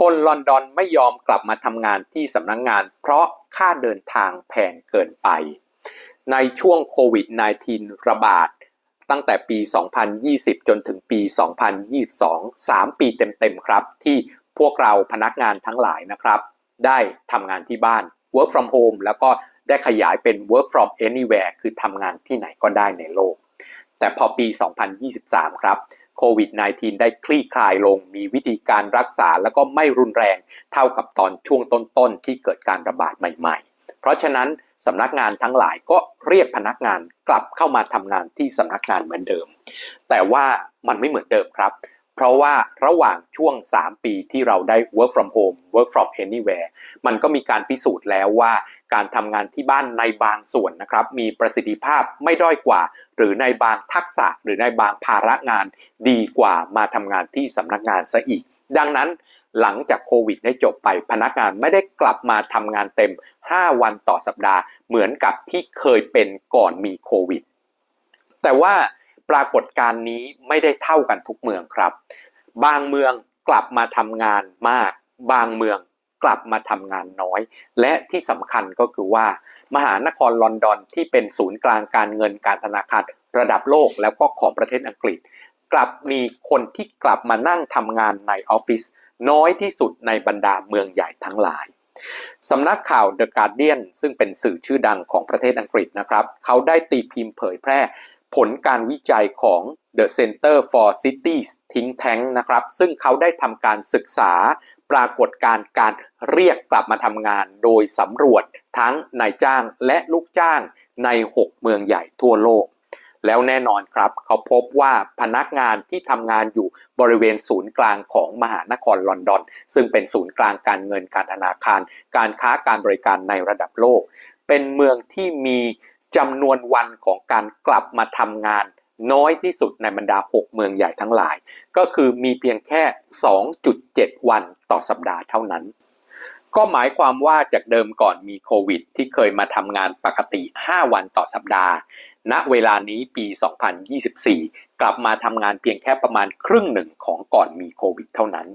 คนลอนดอนไม่ยอมกลับมาทำงานที่สำนักงงาน เพราะค่าเดินทางแพงเกินไป ในช่วงโควิด -19 ระบาดตั้งแต่ปี 2020 จนถึงปี 2022 3 ปีเต็มๆครับ ที่พวกเราพนักงานทั้งหลายนะครับ ได้ทำงานที่บ้าน work from home แล้วก็ได้ขยายเป็น work from anywhere คือทำงานที่ไหนก็ได้ในโลก แต่พอปี 2023 ครับ โควิด -19 ได้คลี่คลายลงมีวิธีการรักษาแล้วก็ไม่รุนแรงเท่ากับตอนช่วงต้นๆ ที่เกิดการระบาดใหม่ๆ เพราะฉะนั้นสำนักงานทั้งหลายก็เรียกพนักงานกลับเข้ามาทำงานที่สำนักงานเหมือนเดิม แต่ว่ามันไม่เหมือนเดิมครับ เพราะว่าระหว่างช่วง 3 ปีที่เราได้ work from home work from anywhere มันก็มีการพิสูจน์แล้วว่า การทำงานที่บ้านในบางส่วนนะครับ มีประสิทธิภาพไม่ด้อยกว่า หรือในบางทักษะหรือในบางภาระงานดีกว่ามาทำงานที่สำนักงานซะอีก ดังนั้นหลังจากโควิดได้จบไปพนักงานไม่ได้กลับมาทำงานเต็ม 5 วันต่อสัปดาห์ เหมือนกับที่เคยเป็นก่อนมีโควิด แต่ว่า ปรากฏการณ์นี้ไม่ได้เท่ากันทุกเมืองครับ บางเมืองกลับมาทำงานมาก บางเมืองกลับมาทำงานน้อย และที่สำคัญก็คือว่า มหานครลอนดอนที่เป็นศูนย์กลางการเงินการธนาคารระดับโลกแล้วก็ของประเทศอังกฤษ กลับมีคนที่กลับมานั่งทำงานในออฟฟิศน้อยที่สุดในบรรดาเมืองใหญ่ทั้งหลายสำนักข่าว The Guardian ซึ่งเป็นสื่อชื่อดังของประเทศอังกฤษนะครับ เขาได้ตีพิมพ์เผยแพร่ ผลการวิจัยของ The Center for Cities Think Tank นะครับ ซึ่งเขาได้ทำการศึกษาปรากฏการณ์การเรียกกลับมาทำงานโดยสำรวจทั้งนายจ้างและลูกจ้างใน 6 เมืองใหญ่ทั่วโลก แล้วแน่นอนครับ เขาพบว่าพนักงานที่ทำงานอยู่บริเวณศูนย์กลางของมหานครลอนดอน ซึ่งเป็นศูนย์กลางการเงินการธนาคาร การค้าการบริการในระดับโลก เป็นเมืองที่มี จำนวนวันของการกลับมาทำงานน้อยที่สุดในบรรดา 6 เมืองใหญ่ทั้งหลาย ก็คือมีเพียงแค่ 2.7 วันต่อสัปดาห์เท่านั้น ก็หมายความว่าจากเดิมก่อนมีโควิด ที่เคยมาทำงานปกติ 5 วันต่อสัปดาห์ ณ เวลานี้ปี 2024 กลับมาทำงานเพียงแค่ประมาณครึ่งหนึ่งของก่อนมีโควิดเท่านั้น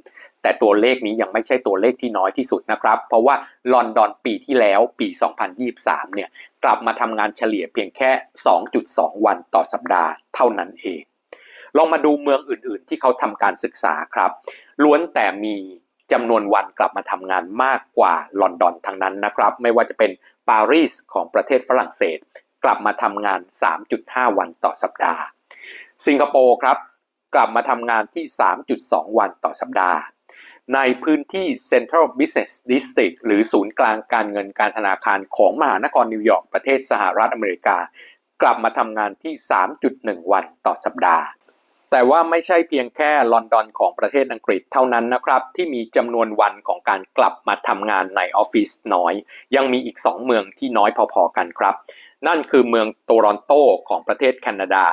แต่ตัวเลขนี้ยังไม่ใช่ตัวเลขที่น้อยที่สุดนะครับ เพราะว่าลอนดอนปีที่แล้วปี 2023 เนี่ยกลับมาทำงานเฉลี่ยเพียงแค่ 2.2 วันต่อสัปดาห์เท่านั้นเอง ลองมาดูเมืองอื่น ๆ ที่เขาทำการศึกษาครับ ล้วนแต่มี จำนวนวันกลับมาทำงานมากกว่าลอนดอนทั้งนั้นนะครับ ไม่ว่าจะเป็นปารีสของประเทศฝรั่งเศส กลับมาทำงาน 3.5 วันต่อสัปดาห์ สิงคโปร์ครับ กลับมาทำงานที่ 3.2 วันต่อสัปดาห์ในพื้นที่ Central Business District หรือศูนย์กลางการเงินการธนาคารของมหานครนิวยอร์กประเทศสหรัฐอเมริกา กลับมาทำงานที่ 3.1 วันต่อสัปดาห์ แต่ว่าไม่ใช่เพียงแค่ลอนดอนของประเทศอังกฤษเท่านั้นนะครับ ที่มีจำนวนวันของการกลับมาทำงานในออฟฟิศน้อย ยังมีอีก 2 เมืองที่น้อยพอๆกันครับ นั่นคือเมืองโตรอนโตของประเทศแคนาดา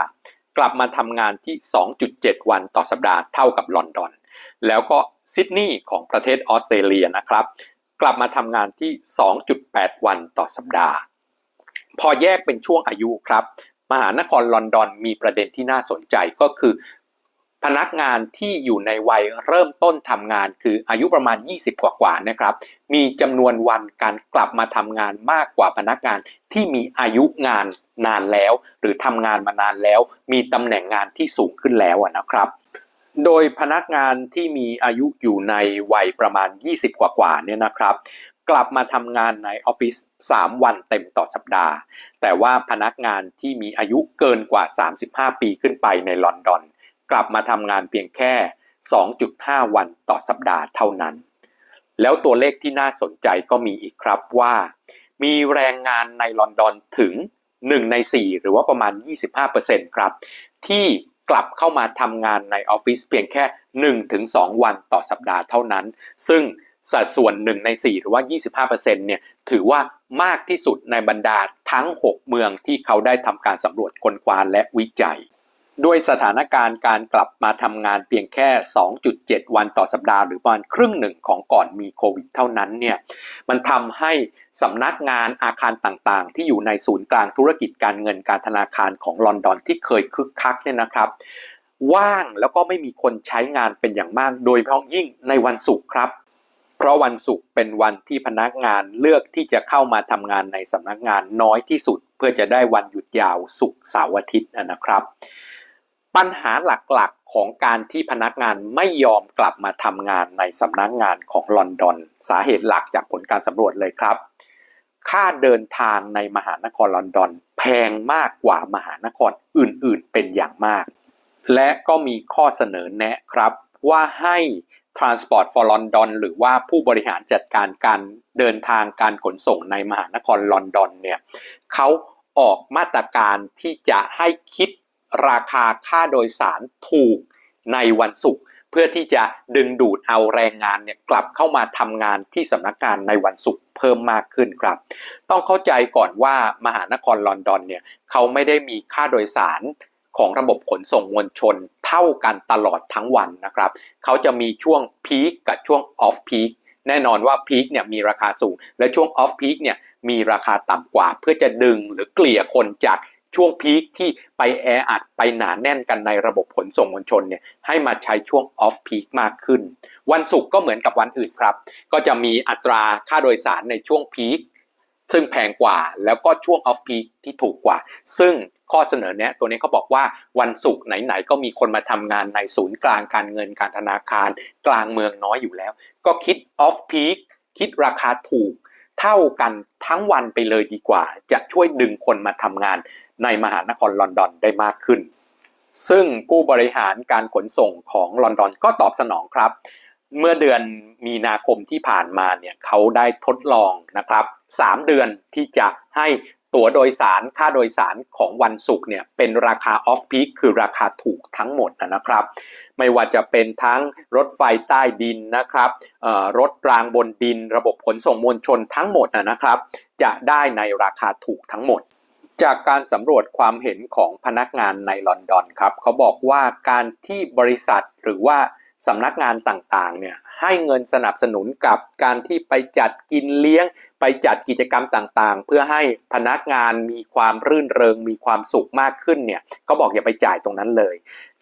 กลับมาทำงานที่ 2.7 วันต่อสัปดาห์เท่ากับลอนดอน แล้วก็ซิดนีย์ของประเทศออสเตรเลียนะครับ กลับมาทำงานที่ 2.8 วันต่อสัปดาห์ พอแยกเป็นช่วงอายุครับ มหานครลอนดอนมีประเด็นที่น่าสนใจก็คือ พนักงานที่อยู่ในวัยเริ่มต้นทำงานคืออายุประมาณ 20 กว่ากว่านะครับ มีจำนวนวันการกลับมาทำงานมากกว่าพนักงานที่มีอายุงานนานแล้ว หรือทำงานมานานแล้ว มีตำแหน่งงานที่สูงขึ้นแล้วนะครับโดยพนักงานที่มีอายุอยู่ในวัยประมาณ 20 กว่ากว่าเนี่ยนะครับ กลับมาทำงานในออฟฟิศ3 วันเต็มต่อสัปดาห์ แต่ว่าพนักงานที่มีอายุเกินกว่า 35 ปีขึ้นไปในลอนดอน กลับมาทำงานเพียงแค่ 2.5 วันต่อสัปดาห์เท่านั้น แล้วตัวเลขที่น่าสนใจก็มีอีกครับว่า มีแรงงานในลอนดอนถึง 1 ใน 4 หรือว่าประมาณ 25%ครับ ที่กลับเข้ามาทำงานในออฟฟิศเพียงแค่ 1-2 วันต่อสัปดาห์เท่านั้น ซึ่ง สัดส่วน 1 ใน 4 หรือว่า 25%เนี่ยถือว่ามากที่สุดในบรรดาทั้ง 6 เมืองที่เขาได้ทำการสำรวจค้นคว้าและวิจัย ด้วยสถานการณ์การกลับมาทำงานเพียงแค่ 2.7 วันต่อสัปดาห์หรือประมาณครึ่งหนึ่งของก่อนมีโควิดเท่านั้นเนี่ยมันทำให้สำนักงานอาคารต่างๆ ที่อยู่ในศูนย์กลางธุรกิจการเงินการธนาคารของลอนดอนที่เคยคึกคักเนี่ยนะครับว่างแล้วก็ไม่มีคนใช้งานเป็นอย่างมาก โดยเฉพาะยิ่งในวันศุกร์ครับ เพราะวันศุกร์เป็นวันที่พนักงานเลือกที่จะเข้ามาทำงานในสำนักงานน้อยที่สุด เพื่อจะได้วันหยุดยาวศุกร์เสาร์อาทิตย์นะครับ ปัญหาหลักๆของการที่พนักงานไม่ยอมกลับมาทำงานในสำนักงานของลอนดอน สาเหตุหลักจากผลการสำรวจเลยครับ ค่าเดินทางในมหานครลอนดอน แพงมากกว่ามหานครอื่นๆเป็นอย่างมาก และก็มีข้อเสนอแนะครับว่าให้ Transport for London หรือว่าผู้บริหารจัดการการเดินทางการขนส่งในมหานครลอนดอนเนี่ยเขาออกมาตรการที่จะให้คิดราคาค่าโดยสารถูกในวันศุกร์เพื่อที่จะดึงดูดเอาแรงงานเนี่ยกลับเข้ามาทำงานที่สำนักงานในวันศุกร์เพิ่มมากขึ้นครับ ต้องเข้าใจก่อนว่ามหานครลอนดอนเนี่ยเขาไม่ได้มีค่าโดยสาร ของระบบขนส่งมวลชนเท่ากันตลอดทั้งวันนะครับ เขาจะมีช่วงพีคกับช่วงออฟพีคแน่นอนว่าพีคเนี่ยมีราคาสูง และช่วงออฟพีคเนี่ยมีราคาต่ำกว่า เพื่อจะดึงหรือเกลี่ยคนจากช่วงพีคที่ไปแออัดไปหนาแน่นกันในระบบขนส่งมวลชนเนี่ยให้มาใช้ช่วงออฟพีคมากขึ้น วันศุกร์ก็เหมือนกับวันอื่นครับ ก็จะมีอัตราค่าโดยสารในช่วงพีค ซึ่งแพงกว่าแล้วก็ช่วงออฟพีคที่ถูกกว่า ซึ่งข้อเสนอเนี้ยตัวนี้เขาบอกว่าวันศุกร์ไหนๆก็มีคนมาทำงานในศูนย์กลางการเงินการธนาคาร กลางเมืองน้อยอยู่แล้ว ก็คิดออฟพีคคิดราคาถูก เท่ากันทั้งวันไปเลยดีกว่า จะช่วยดึงคนมาทำงานในมหานครลอนดอนได้มากขึ้น ซึ่งผู้บริหารการขนส่งของลอนดอนก็ตอบสนองครับ เมื่อเดือนมีนาคมที่ผ่านมาเนี่ยเขาได้ทดลองนะครับ 3 เดือนที่จะให้ตั๋วโดยสารค่าโดยสารของวันศุกร์เนี่ยเป็นราคาออฟพีคคือราคาถูกทั้งหมดนะครับ ไม่ว่าจะเป็นทั้งรถไฟใต้ดินนะครับรถรางบนดิน ระบบขนส่งมวลชนทั้งหมดนะครับ จะได้ในราคาถูกทั้งหมดจากการสำรวจความเห็นของพนักงานในลอนดอนครับ เขาบอกว่าการที่บริษัทหรือว่า สำนักงานต่างๆเนี่ยให้เงินสนับสนุนกับการที่ไปจัดกินเลี้ยง ไปจัดกิจกรรมต่างๆ เพื่อให้พนักงานมีความรื่นเริง มีความสุขมากขึ้นเนี่ยเขาบอกอย่าไปจ่ายตรงนั้นเลย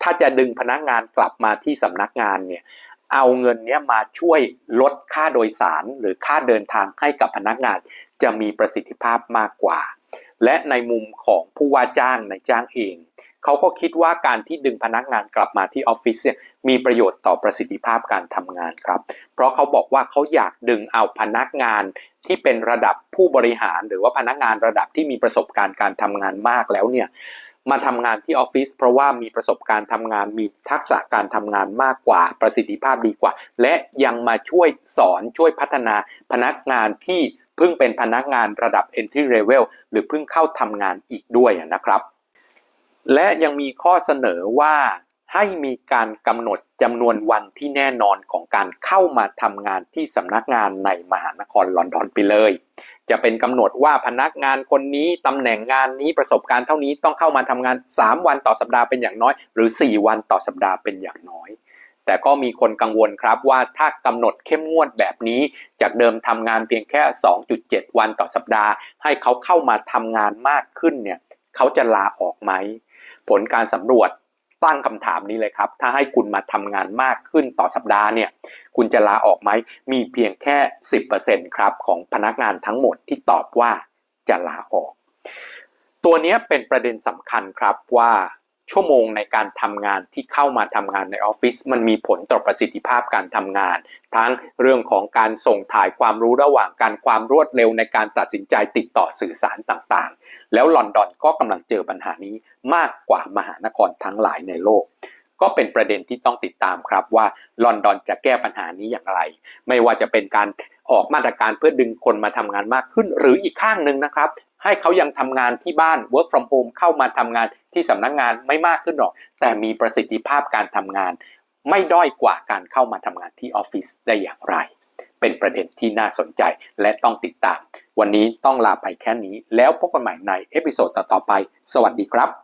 ถ้าจะดึงพนักงานกลับมาที่สำนักงานเนี่ยเอาเงินนี้มาช่วยลดค่าโดยสารหรือค่าเดินทางให้กับพนักงาน จะมีประสิทธิภาพมากกว่า และในมุมของผู้ว่าจ้างในจ้างเอง เขาก็คิดว่าการที่ดึงพนักงานกลับมาที่ออฟฟิศเนี่ยมีประโยชน์ต่อประสิทธิภาพการทำงานครับ เพราะเขาบอกว่าเขาอยากดึงเอาพนักงานที่เป็นระดับผู้บริหาร หรือว่าพนักงานระดับที่มีประสบการณ์การทำงานมากแล้วเนี่ยมาทำงานที่ออฟฟิศเพราะว่ามีประสบการณ์ทำงานมีทักษะการทำงานมากกว่าประสิทธิภาพดีกว่า และยังมาช่วยสอนช่วยพัฒนาพนักงานที่ เพิ่งเป็นพนักงานระดับ entry level หรือเพิ่งเข้าทำงานอีกด้วยนะครับ และยังมีข้อเสนอว่าให้มีการกำหนดจำนวนวันที่แน่นอนของการเข้ามาทำงานที่สำนักงานในมหานครลอนดอนไปเลย จะเป็นกำหนดว่าพนักงานคนนี้ตำแหน่งงานนี้ประสบการณ์เท่านี้ต้องเข้ามาทำงาน 3 วันต่อสัปดาห์เป็นอย่างน้อย หรือ 4 วันต่อสัปดาห์เป็นอย่างน้อย แต่ก็มีคนกังวลครับว่าถ้ากำหนดเข้มงวดแบบนี้ จากเดิมทำงานเพียงแค่ 2.7 วันต่อสัปดาห์ ให้เขาเข้ามาทำงานมากขึ้นเนี่ยเขาจะลาออกไหม ผลการสำรวจตั้งคำถามนี้เลยครับ ถ้าให้คุณมาทำงานมากขึ้นต่อสัปดาห์เนี่ย คุณจะลาออกไหม มีเพียงแค่ 10%ครับของพนักงานทั้งหมดที่ตอบว่าจะลาออก ตัวนี้เป็นประเด็นสำคัญครับว่า ชั่วโมงในการทำงานที่เข้ามาทำงานในออฟฟิศมันมีผลต่อประสิทธิภาพการทำงาน ทั้งเรื่องของการส่งถ่ายความรู้ระหว่างการความรวดเร็วในการตัดสินใจติดต่อสื่อสารต่างๆ แล้วลอนดอนก็กำลังเจอปัญหานี้มากกว่ามหานครทั้งหลายในโลก ก็เป็นประเด็นที่ต้องติดตามครับว่าลอนดอนจะแก้ปัญหานี้อย่างไร ไม่ว่าจะเป็นการออกมาตรการเพื่อดึงคนมาทำงานมากขึ้น หรืออีกข้างหนึ่งนะครับ ให้เขายังทำงานที่บ้าน work from home เข้ามาทำงานที่สำนักงงานไม่มากขึ้นหรอก แต่มีประสิทธิภาพการทำงาน ไม่ด้อยกว่าการเข้ามาทำงานที่ออฟฟิศได้อย่างไร เป็นประเด็นที่น่าสนใจและต้องติดตาม วันนี้ต้องลาไปแค่นี้ แล้วพบกันใหม่ในเอพิโซดต่อๆไป สวัสดีครับ